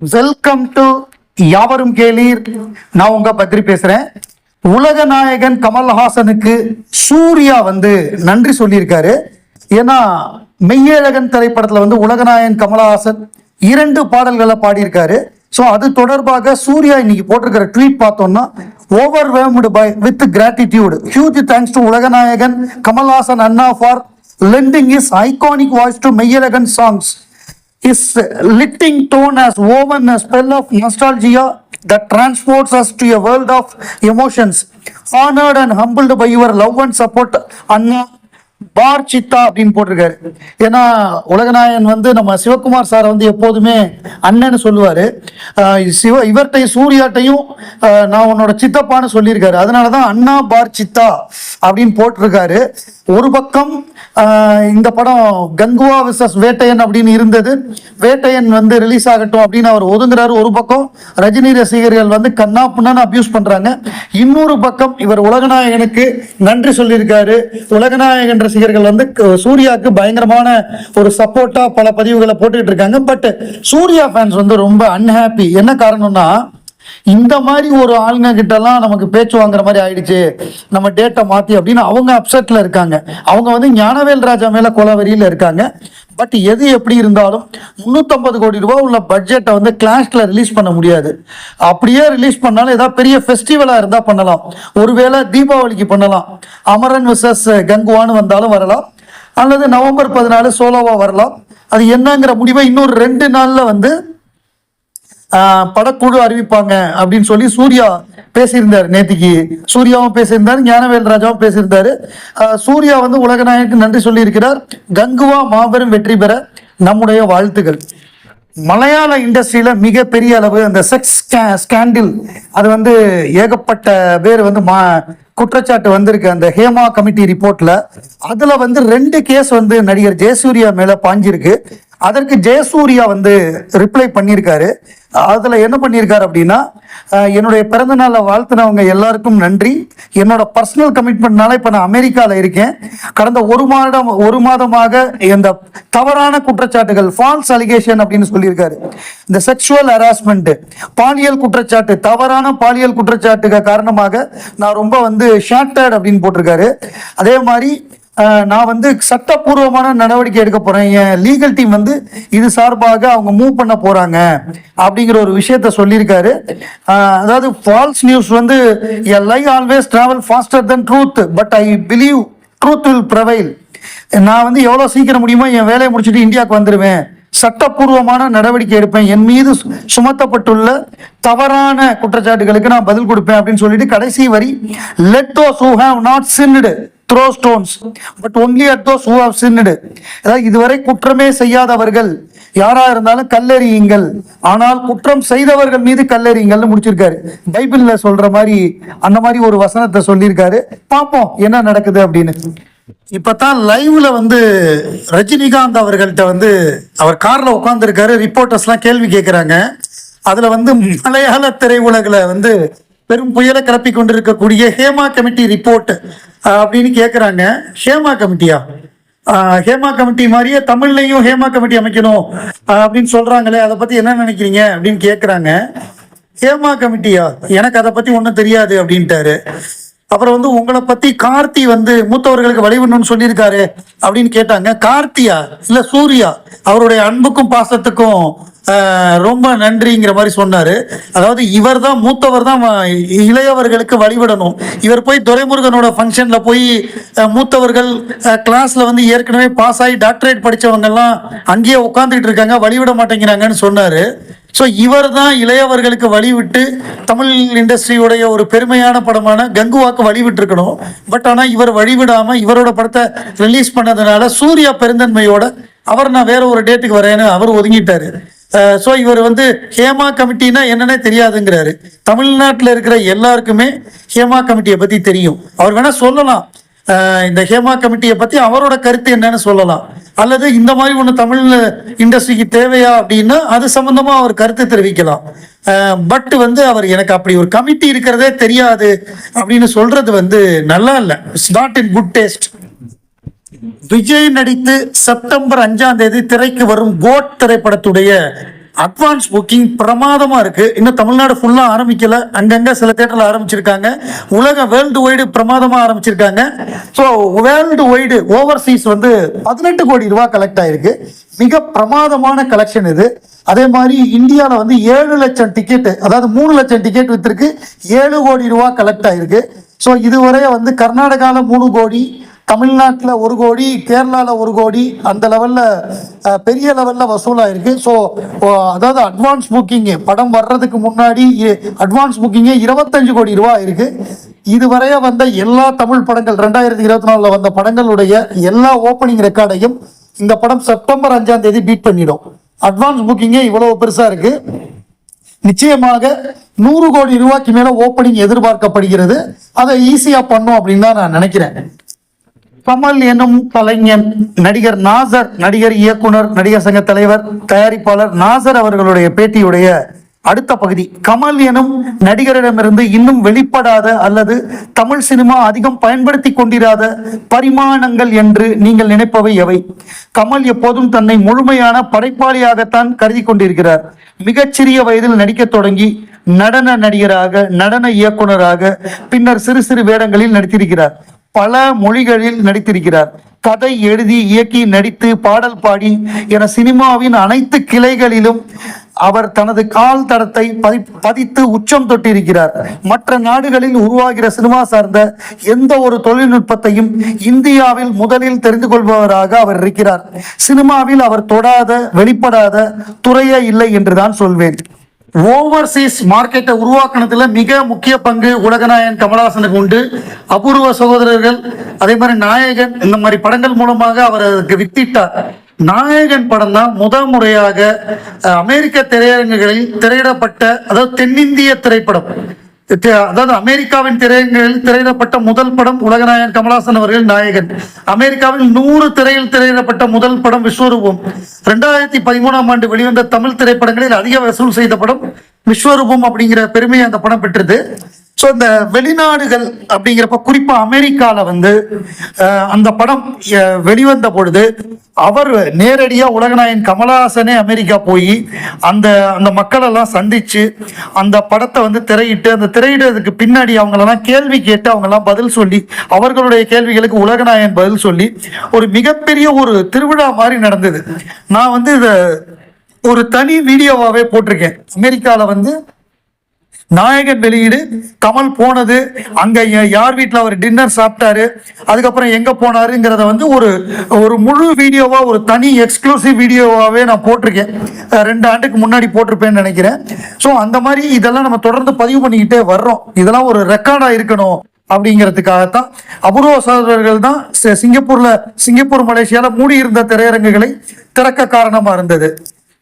Welcome to யாவரும் கேளீர். நான் உங்க பத்ரி பேசுறேன். உலக நாயகன் கமல்ஹாசனுக்கு சூர்யா வந்து நன்றி சொல்லியிருக்காரு. ஏன்னா மெய்யழகன் திரைப்படத்துல வந்து உலகநாயகன் கமலஹாசன் இரண்டு பாடல்களை பாடியிருக்காரு. ஸோ அது தொடர்பாக சூர்யா இன்னைக்கு போட்டிருக்கிற ட்வீட் பார்த்தோம்னா over by with gratitude huge thanks to Ulaganayagan Kamal Haasan Anna for lending his iconic voice to Meiyazhagan songs His lifting tone has woven a spell of nostalgia that transports us to a world of emotions. Honored and humbled by your love and support, Anna for Chithha அப்படின்னு போட்டிருக்காரு. ஏன்னா உலகநாயகன் வந்து நம்ம Sivakumar sir வந்து எப்போதுமே அண்ணன்னு சொல்லுவார். சிவ இவர்கிட்டையும் சூர்யாட்டையும் நான் உன்னோட சித்தப்பான்னு சொல்லியிருக்காரு. அதனால தான் அண்ணா பார் சித்தா அப்படின்னு போட்டிருக்காரு. ஒரு பக்கம் இந்த படம் கங்குவா விசஸ் வேட்டையன் அப்படின்னு இருந்தது. வேட்டையன் வந்து ரிலீஸ் ஆகட்டும் அப்படின்னு அவர் ஒதுங்குறாரு. ஒரு பக்கம் ரஜினி ரசிகர்கள் வந்து கண்ணா புண்ணான்னு அப்யூஸ் பண்றாங்க. இன்னொரு பக்கம் இவர் உலகநாயகனுக்கு நன்றி சொல்லியிருக்காரு. உலகநாயகன் ரசிகர்கள் வந்து சூர்யாவுக்கு பயங்கரமான ஒரு சப்போர்ட்டா பல பதிவுகளை போட்டுக்கிட்டு இருக்காங்க. பட் சூர்யா ஃபேன்ஸ் வந்து ரொம்ப அன்ஹாப்பி என்ன காரணம்னா இந்த மாதிரி ஒரு ஆளுங்க கிட்டலாம் நமக்கு பேச்சு வாங்குற மாதிரி ஆயிடுச்சு. நம்ம டேட்டை மாத்தி அப்படின்னு அவங்க அப்செட்ல இருக்காங்க. அவங்க வந்து ஞானவேல் ராஜா மேல கொலவெறியில இருக்காங்க. பட் எது எப்படி இருந்தாலும் 350 கோடி ரூபாய் உள்ள பட்ஜெட்டை வந்து கிளாஸ்ல ரிலீஸ் பண்ண முடியாது. அப்படியே ரிலீஸ் பண்ணாலும் ஏதாவது பெரிய ஃபெஸ்டிவலா இருந்தா பண்ணலாம். ஒருவேளை தீபாவளிக்கு பண்ணலாம். அமரன் விசஸ் கங்குவான்னு வந்தாலும் வரலாம். அல்லது நவம்பர் பதினாலு சோலோவா வரலாம். அது என்னங்கிற முடிவை இன்னொரு ரெண்டு நாள்ல வந்து படக்குழு அறிவிப்பாங்க அப்படின்னு சொல்லி சூர்யா பேசியிருந்தார் நேத்திக்கு. சூர்யாவும் பேசியிருந்தார் ஞானவேல் ராஜாவும் பேசியிருந்தாரு. சூர்யா வந்து உலகநாயகனுக்கு நன்றி சொல்லியிருக்கிறார். கங்குவா மாபெரும் வெற்றி பெற நம்முடைய வாழ்த்துகள். மலையாள இண்டஸ்ட்ரியில மிகப்பெரிய அளவு அந்த செக்ஸ் ஸ்கேண்டில் அது வந்து ஏகப்பட்ட பேர் வந்து மா குற்றச்சாட்டு வந்திருக்கு. அந்த ஹேமா கமிட்டி ரிப்போர்ட்ல அதுல வந்து ரெண்டு கேஸ் வந்து நடிகர் ஜெயசூர்யா மேல பாஞ்சிருக்கு. அதற்கு ஜெயசூர்யா வந்து ரிப்ளை பண்ணியிருக்காரு. அதில் என்ன பண்ணியிருக்காரு அப்படின்னா என்னுடைய பிறந்த நாளை வாழ்த்துனவங்க எல்லாருக்கும் நன்றி. என்னோட பர்சனல் கமிட்மெண்ட்னால இப்போ நான் அமெரிக்காவில் இருக்கேன். கடந்த ஒரு மாதம் ஒரு மாதமாக இந்த தவறான குற்றச்சாட்டுகள் ஃபால்ஸ் அலிகேஷன் அப்படின்னு சொல்லியிருக்காரு. இந்த செக்ஷுவல் ஹராஸ்மெண்ட்டு பாலியல் குற்றச்சாட்டு தவறான பாலியல் குற்றச்சாட்டுகள் காரணமாக நான் ரொம்ப வந்து ஷார்ட்டட் அப்படின்னு போட்டிருக்காரு. அதே மாதிரி நான் வந்து சட்டப்பூர்வமான நடவடிக்கை எடுக்க போறேன். என் லீகல் டீம் வந்து இது சார்பாக அவங்க மூவ் பண்ண போறாங்க அப்படிங்கிற ஒரு விஷயத்த சொல்லியிருக்காரு. அதாவது ஃபால்ஸ் நியூஸ் வந்து a lie always travel faster then truth but I believe truth will prevail நான் வந்து எவ்வளோ சீக்கிரம் முடியுமோ என் வேலையை முடிச்சுட்டு இந்தியாவுக்கு வந்துடுவேன் சட்டப்பூர்வமான நடவடிக்கை எடுப்பேன். என் மீது சு- சுமத்தப்பட்டுள்ள தவறான குற்றச்சாட்டுகளுக்கு நான் பதில் கொடுப்பேன் அப்படின்னு சொல்லிட்டு கடைசி வரி let those who have not sinned throw stones but only at those who have sinned அதாவது இதுவரை குற்றமே செய்யாதவர்கள் யாரா இருந்தாலும் கல்லறியுங்கள். ஆனால் குற்றம் செய்தவர்கள் மீது கல்லறியுங்கள்னு முடிச்சிருக்காரு. பைபிள்ல சொல்ற மாதிரி அந்த மாதிரி ஒரு வசனத்தை சொல்லியிருக்காரு. பார்ப்போம் என்ன நடக்குது அப்படின்னு. இப்பதான் லைவ்ல வந்து ரஜினிகாந்த் அவர்கள்ட்ட வந்து அவர் கார்ல உட்காந்துருக்காரு ரிப்போர்ட்டர்ஸ்லாம் கேள்வி கேட்குறாங்க அதுல வந்து மலையாள திரையுலகில் வந்து பெரும் புயலை கிளப்பி கொண்டிருக்கக்கூடிய ஹேமா கமிட்டி ரிப்போர்ட் அப்படின்னு கேட்குறாங்க ஹேமா கமிட்டியா? ஆஹ் ஹேமா கமிட்டி மாதிரியே தமிழ்லையும் ஹேமா கமிட்டி அமைக்கணும் அப்படின்னு சொல்றாங்களே அதை பற்றி என்ன நினைக்கிறீங்க? அப்படின்னு கேட்குறாங்க ஹேமா கமிட்டியா? எனக்கு அதை பத்தி ஒன்றும் தெரியாது அப்படின்ட்டாரு. அப்புறம் வந்து உங்களை பத்தி கார்த்தி வந்து மூத்தவர்களுக்கு வழிவிடணும்னு சொல்லியிருக்காரு அப்படின்னு கேட்டாங்க. கார்த்தியா? இல்ல சூர்யா? அவருடைய அன்புக்கும் பாசத்துக்கும் ரொம்ப நன்றிங்கிற மாதிரி சொன்னாரு. அதாவது இவர் தான் மூத்தவர் தான் இளையவர்களுக்கு வழிவிடணும் இவர் போய் துரைமுருகனோட ஃபங்க்ஷன்ல போய் மூத்தவர்கள் கிளாஸில் கிளாஸ்ல வந்து ஏற்கனவே பாஸ் ஆகி டாக்டரேட் படித்தவங்கெல்லாம் அங்கேயே உட்காந்துக்கிட்டு இருக்காங்க வழிவிட மாட்டேங்கிறாங்கன்னு சொன்னாரு. ஸோ இவர் தான் இளையவர்களுக்கு வழிவிட்டு தமிழ் இண்டஸ்ட்ரியுடைய ஒரு பெருமையான படமான கங்குவாக்கு வழிவிட்டுருக்கணும். பட் ஆனால் இவர் வழிவிடாமல் இவரோட படத்தை ரிலீஸ் பண்ணதுனால சூர்யா பெருந்தன்மையோட அவர் நான் வேற ஒரு டேட்டுக்கு வரேன்னு அவர் ஒதுங்கிட்டாரு. ஸோ இவர் வந்து ஹேமா கமிட்டினா என்னன்னே தெரியாதுங்கிறாரு. தமிழ்நாட்டில் இருக்கிற எல்லாருக்குமே ஹேமா கமிட்டியை பற்றி தெரியும். அவர் வேணால் சொல்லலாம். இந்த ஹேமா கமிட்டியை பற்றி அவரோட கருத்து என்னன்னு சொல்லலாம். அல்லது இந்த மாதிரி ஒன்று தமிழ் இண்டஸ்ட்ரிக்கு தேவையா அப்படின்னா அது சம்மந்தமாக அவர் கருத்து தெரிவிக்கலாம். பட் வந்து அவர் எனக்கு அப்படி ஒரு கமிட்டி இருக்கிறதே தெரியாது அப்படின்னு சொல்றது வந்து நல்லா இல்லை. It's not in good taste Vijay நடித்து செப்டம்பர் அஞ்சாம் தேதி திரைக்கு வரும் கோட் திரைப்படத்துடைய அட்வான்ஸ் புக்கிங் பிரமாதமா இருக்கு. இன்னும் தமிழ்நாடு ஃபுல்லா ஆரம்பிக்கல. அங்கங்க சில தேட்டர்ல ஆரம்பிச்சிருக்காங்க. உலக வேர்ல்டு வைடு பிரமாதமா ஆரம்பிச்சிருக்காங்க. ஸோ வேர்ல்டு வைடு ஓவர்சீஸ் வந்து பதினெட்டு கோடி ரூபாய் கலெக்ட் ஆயிருக்கு. மிக பிரமாதமான கலெக்ஷன் இது. அதே மாதிரி இந்தியாவில் வந்து ஏழு லட்சம் டிக்கெட் அதாவது மூணு லட்சம் டிக்கெட் விற்றுருக்கு ஏழு கோடி ரூபாய் கலெக்ட் ஆயிருக்கு. ஸோ இதுவரை வந்து கர்நாடகாவில் மூணு கோடி தமிழ்நாட்டில் ஒரு கோடி கேரளாவில் ஒரு கோடி அந்த லெவலில் பெரிய லெவலில் வசூலாயிருக்கு. ஸோ அதாவது அட்வான்ஸ் புக்கிங்கு படம் வர்றதுக்கு முன்னாடி அட்வான்ஸ் புக்கிங்கே இருபத்தஞ்சு கோடி ரூபா இருக்குது இதுவரைய வந்த எல்லா தமிழ் படங்கள் ரெண்டாயிரத்தி இருபத்தி நாலில் வந்த படங்களுடைய எல்லா ஓப்பனிங் ரெக்கார்டையும் இந்த படம் செப்டம்பர் அஞ்சாம் தேதி பீட் பண்ணிடும். அட்வான்ஸ் புக்கிங்கே இவ்வளோ பெருசாக இருக்குது நிச்சயமாக நூறு கோடி ரூபாய்க்கு மேல ஓப்பனிங் எதிர்பார்க்கப்படுகிறது. அதை ஈஸியா பண்ணும் அப்படின்னு தான் நான் நினைக்கிறேன். கமல் எனும் கலைஞன் நடிகர் நாசர் நடிகர் இயக்குனர் நடிகர் சங்க தலைவர் தயாரிப்பாளர் நாசர் அவர்களுடைய பேட்டியுடைய அடுத்த பகுதி. கமல் எனும் நடிகரிடமிருந்து இன்னும் வெளிப்படாத அல்லது தமிழ் சினிமா அதிகம் பயன்படுத்தி கொண்டிராத பரிமாணங்கள் என்று நீங்கள் நினைப்பவை எவை? கமல் எப்போதும் தன்னை முழுமையான படைப்பாளியாகத்தான் கருதி கொண்டிருக்கிறார். மிகச்சிறிய வயதில் நடிக்கத் தொடங்கி நடன நடிகராக நடன இயக்குனராக பின்னர் சிறு சிறு வேடங்களில் நடித்திருக்கிறார். பல மொழிகளில் நடித்திருக்கிறார். கதை எழுதி இயக்கி நடித்து பாடல் பாடி என சினிமாவின் அனைத்து கிளைகளிலும் அவர் தனது கால் தடத்தை பதி பதித்து உச்சம் தொட்டிருக்கிறார். மற்ற நாடுகளில் உருவாகிற சினிமா சார்ந்த எந்த ஒரு தொழில்நுட்பத்தையும் இந்தியாவில் முதலில் தெரிந்து கொள்பவராக அவர் இருக்கிறார். சினிமாவில் அவர் தொடாத வெளிப்படாத துறையே இல்லை என்றுதான் சொல்வேன். ஓவர்சீஸ் மார்க்கெட்டை உருவாக்குனதுல மிக முக்கிய பங்கு உலகநாயகன் கமலஹாசனுக்கு உண்டு. அபூர்வ சகோதரர்கள் அதே மாதிரி நாயகன் இந்த மாதிரி படங்கள் மூலமாக அவர் அதுக்கு வித்திட்டார். நாயகன் படம் தான் முதல் முறையாக அமெரிக்க திரையரங்குகளில் திரையிடப்பட்ட அதாவது தென்னிந்திய திரைப்படம். அதாவது அமெரிக்காவின் திரையரங்குகளில் திரையிடப்பட்ட முதல் படம் உலகநாயகன் கமலாசன் அவர்கள் நாயகன். அமெரிக்காவில் நூறு திரையில் திரையிடப்பட்ட முதல் படம் விஸ்வரூபம். ரெண்டாயிரத்தி பதிமூணாம் ஆண்டு வெளிவந்த தமிழ் திரைப்படங்களில் அதிக வசூல் செய்த படம் விஸ்வரூபம் அப்படிங்கிற பெருமையை அந்த படம் பெற்றது. ஸோ இந்த வெளிநாடுகள் அப்படிங்கிறப்ப குறிப்பாக அமெரிக்காவில் வந்து அந்த படம் வெளிவந்த பொழுது அவர் நேரடியாக உலகநாயகன் கமலஹாசனே அமெரிக்கா போய் அந்த அந்த மக்களெல்லாம் சந்தித்து அந்த படத்தை வந்து திரையிட்டு அந்த திரையிடுறதுக்கு பின்னாடி அவங்களெல்லாம் கேள்வி கேட்டு அவங்கெல்லாம் பதில் சொல்லி அவர்களுடைய கேள்விகளுக்கு உலகநாயகன் பதில் சொல்லி ஒரு மிகப்பெரிய ஒரு திருவிழா மாதிரி நடந்தது. நான் வந்து இதை ஒரு தனி வீடியோவாகவே போட்டிருக்கேன். அமெரிக்காவில் வந்து நாயகன் வெளியீடு கமல் போனது அங்க யார் வீட்டில் அவர் டின்னர் சாப்பிட்டாரு அதுக்கப்புறம் எங்க போனாருங்கிறத வந்து ஒரு ஒரு முழு வீடியோவா ஒரு தனி எக்ஸ்க்ளூசிவ் வீடியோவாகவே நான் போட்டிருக்கேன். ரெண்டு ஆண்டுக்கு முன்னாடி போட்டிருப்பேன்னு நினைக்கிறேன். ஸோ அந்த மாதிரி இதெல்லாம் நம்ம தொடர்ந்து பதிவு பண்ணிக்கிட்டே வர்றோம். இதெல்லாம் ஒரு ரெக்கார்டா இருக்கணும் அப்படிங்கிறதுக்காகத்தான். அபூர்வ சகோதரர்கள் தான் சி- சிங்கப்பூர்ல சிங்கப்பூர் மலேசியால மூடி இருந்த திரையரங்குகளை திறக்க காரணமா இருந்தது.